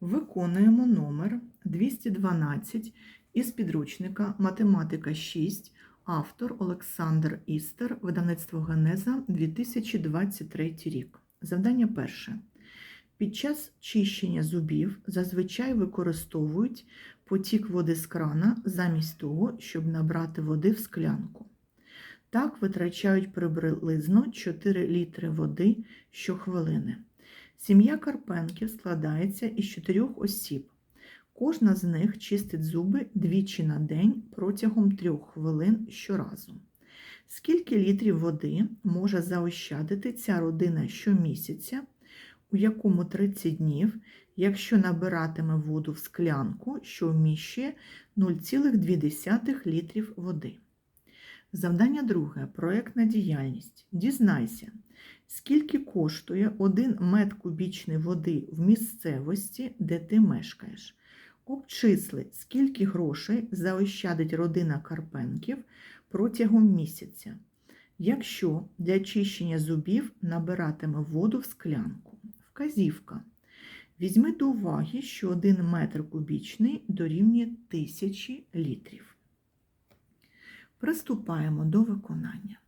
Виконуємо номер 212 із підручника Математика 6, автор Олександр Істер, видавництво Генеза 2023 рік. Завдання перше. Під час чищення зубів зазвичай використовують потік води з крана замість того, щоб набрати води в склянку. Так витрачають приблизно 4 літри води щохвилини. Сім'я Карпенків складається із чотирьох осіб. Кожна з них чистить зуби двічі на день протягом трьох хвилин щоразу. Скільки літрів води може заощадити ця родина щомісяця, у якому 30 днів, якщо набиратиме воду в склянку, що вміщує 0,2 літрів води? Завдання друге. Проектна діяльність. Дізнайся, скільки коштує 1 метр кубічний води в місцевості, де ти мешкаєш. Обчисли, скільки грошей заощадить родина Карпенків протягом місяця, якщо для очищення зубів набиратиме воду в склянку. Вказівка. Візьми до уваги, що 1 метр кубічний дорівнює 1000 літрів. Приступаємо до виконання.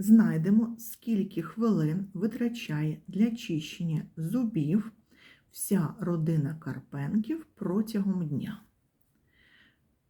Знайдемо, скільки хвилин витрачає для чищення зубів вся родина Карпенків протягом дня.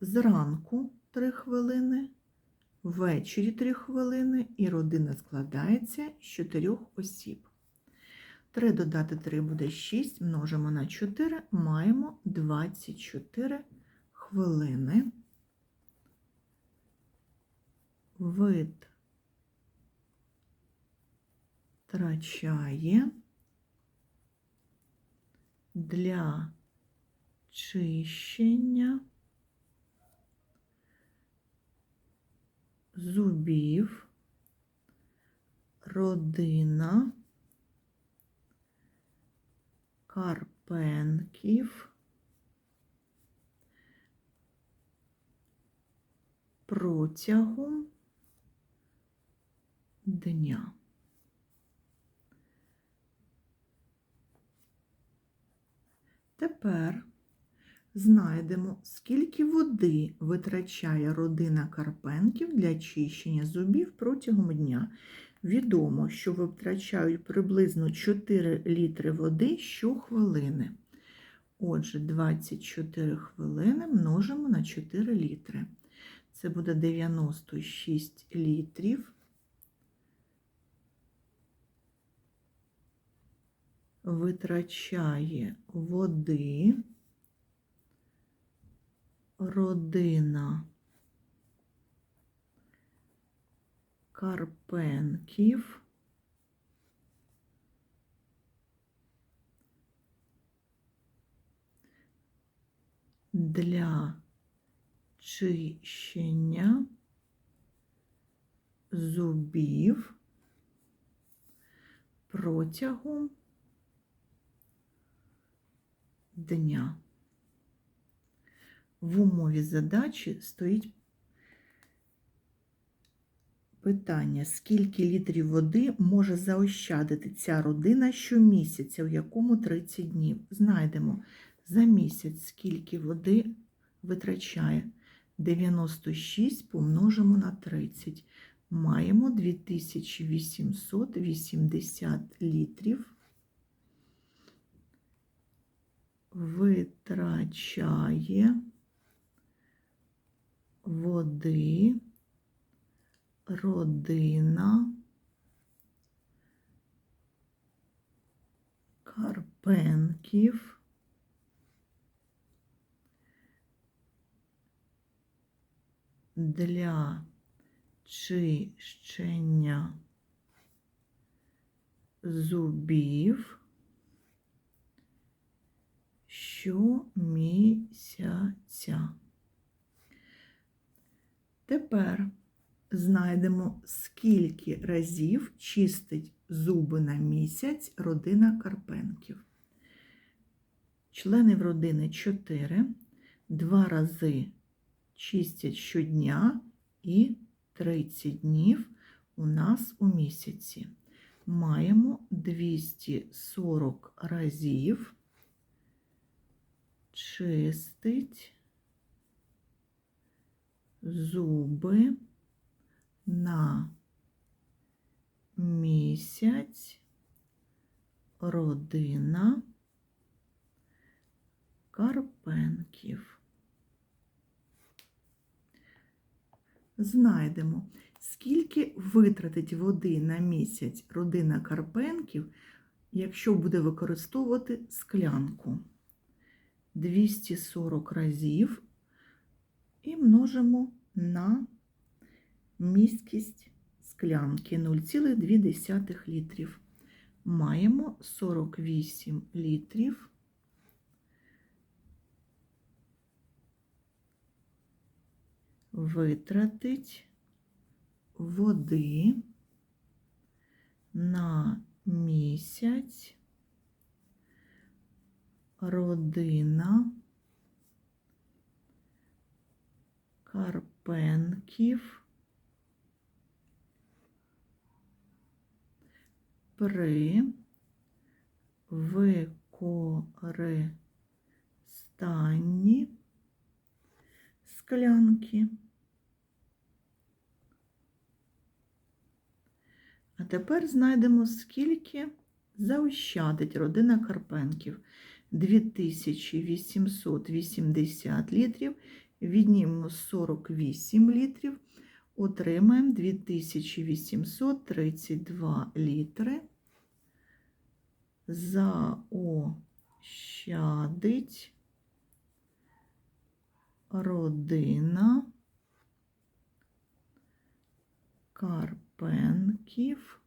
Зранку 3 хвилини, ввечері 3 хвилини і родина складається з 4 осіб. 3 додати 3 буде 6, множимо на 4, маємо 24 хвилини. Вид втрачає для чищення зубів родина Карпенків протягом дня. Тепер знайдемо, скільки води витрачає родина Карпенків для очищення зубів протягом дня. Відомо, що витрачають приблизно 4 літри води щохвилини. Отже, 24 хвилини множимо на 4 літри. Це буде 96 літрів. Витрачає води. Родина Карпенків. Для чищення зубів протягом дня. В умові задачі стоїть питання, скільки літрів води може заощадити ця родина щомісяця, у якому 30 днів. Знайдемо за місяць, скільки води витрачає. 96 помножимо на 30. Маємо 2880 літрів. Витрачає води родина Карпенків для чищення зубів щомісяця. Тепер знайдемо, скільки разів чистить зуби на місяць родина Карпенків. Членів родини 4, два рази чистять щодня і 30 днів у нас у місяці. Маємо 240 разів чистить зуби на місяць родина Карпенків. Знайдемо, скільки витратить води на місяць родина Карпенків, якщо буде використовувати склянку. 240 разів і множимо на міськість склянки 0,2 літрів. Маємо 48 літрів. Витратить води на місяць родина Карпенків при використанні склянки. А тепер знайдемо, скільки заощадить родина Карпенків. 2880 літрів, віднімемо 48 літрів, отримаємо 2832 літри. Заощадить родина Карпенків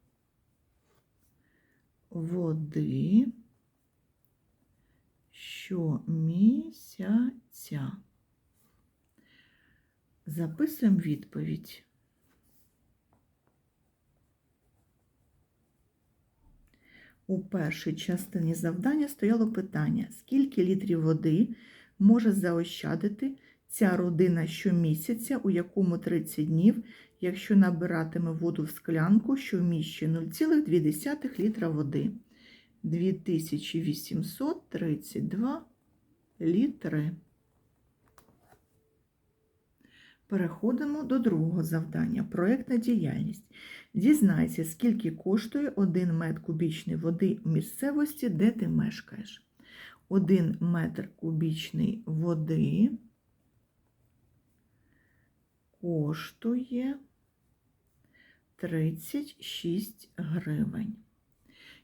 води щомісяця. Записуємо відповідь. У першій частині завдання стояло питання, скільки літрів води може заощадити ця родина щомісяця, у якому 30 днів, якщо набиратиме воду в склянку, що вміщує 0,2 літра води. 2832 літри. Переходимо до другого завдання. Проєктна діяльність. Дізнайся, скільки коштує 1 метр кубічної води в місцевості, де ти мешкаєш. 1 метр кубічної води коштує 36 гривень.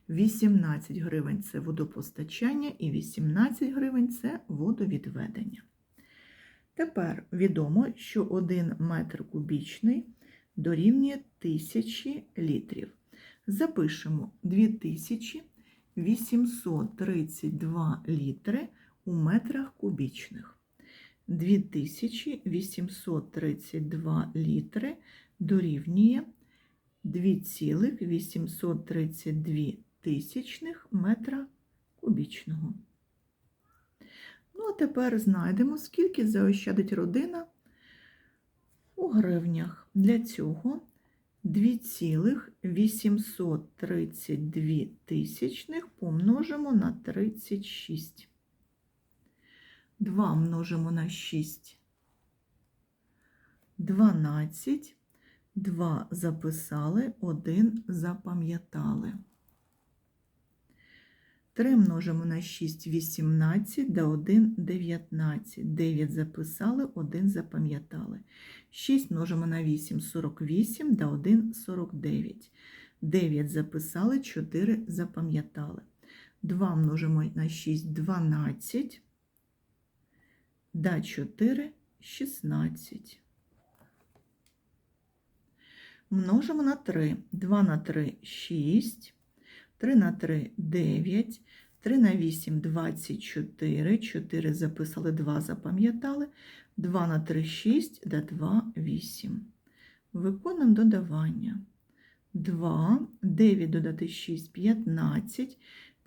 18 гривень це водопостачання і 18 гривень це водовідведення. Tепер відомо, що 1 метр кубічний дорівнює 1000 літрів. Запишемо 2832 літри у метрах кубічних. 2832 літри дорівнює 2,832 тисячних метра кубічного. Ну, а тепер знайдемо, скільки заощадить родина у гривнях. Для цього 2,832 тисячних помножимо на 36. 2 множимо на 6. 12. 2 записали, 1 запам'ятали. 3 множимо на 6 18, да 1 19. 9 записали, 1 запам'ятали. 6 множимо на 8 48, да 1 49. 9 записали, 4 запам'ятали. 2 множимо на 6 12, да 4 16. Множимо на 3. 2 на 3 6. 3 на 3 9, 3 на 8 24, 4 записали, 2 запам'ятали, 2 на 3 6, да 2 8. Виконуємо додавання. 2, 9 додати 6, 15,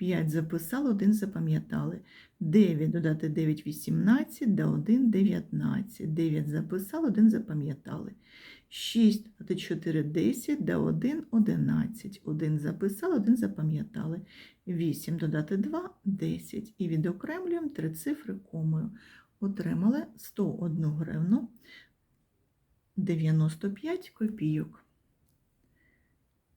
5 записали, 1 запам'ятали. 9 додати 9 – 18, да 1 – 19. 9 записали, 1 запам'ятали. 6 додати 4 – 10, да 1 – 11. 1 записали, 1 запам'ятали. 8 додати 2 – 10. І відокремлюємо три цифри комою. Отримали 101 гривну 95 копійок.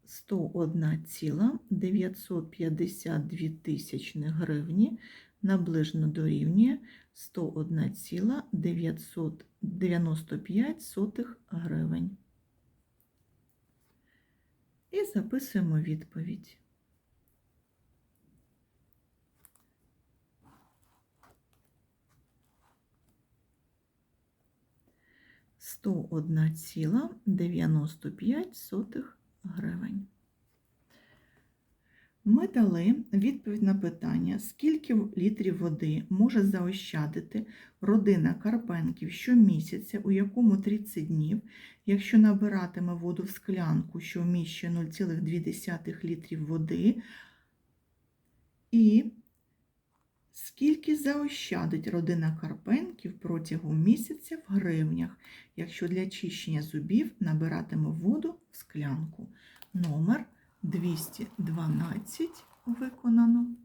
101,952 тисячних гривні наближено дорівнює 101,995 сотих гривень. І записуємо відповідь. Сто одна ціла дев'яносто п'ять сотих гривень. Ми дали відповідь на питання, скільки літрів води може заощадити родина Карпенків щомісяця, у якому 30 днів, якщо набиратиме воду в склянку, що вміщує 0,2 літрів води, і скільки заощадить родина Карпенків протягом місяця в гривнях, якщо для чищення зубів набиратиме воду в склянку. Номер 212 виконано.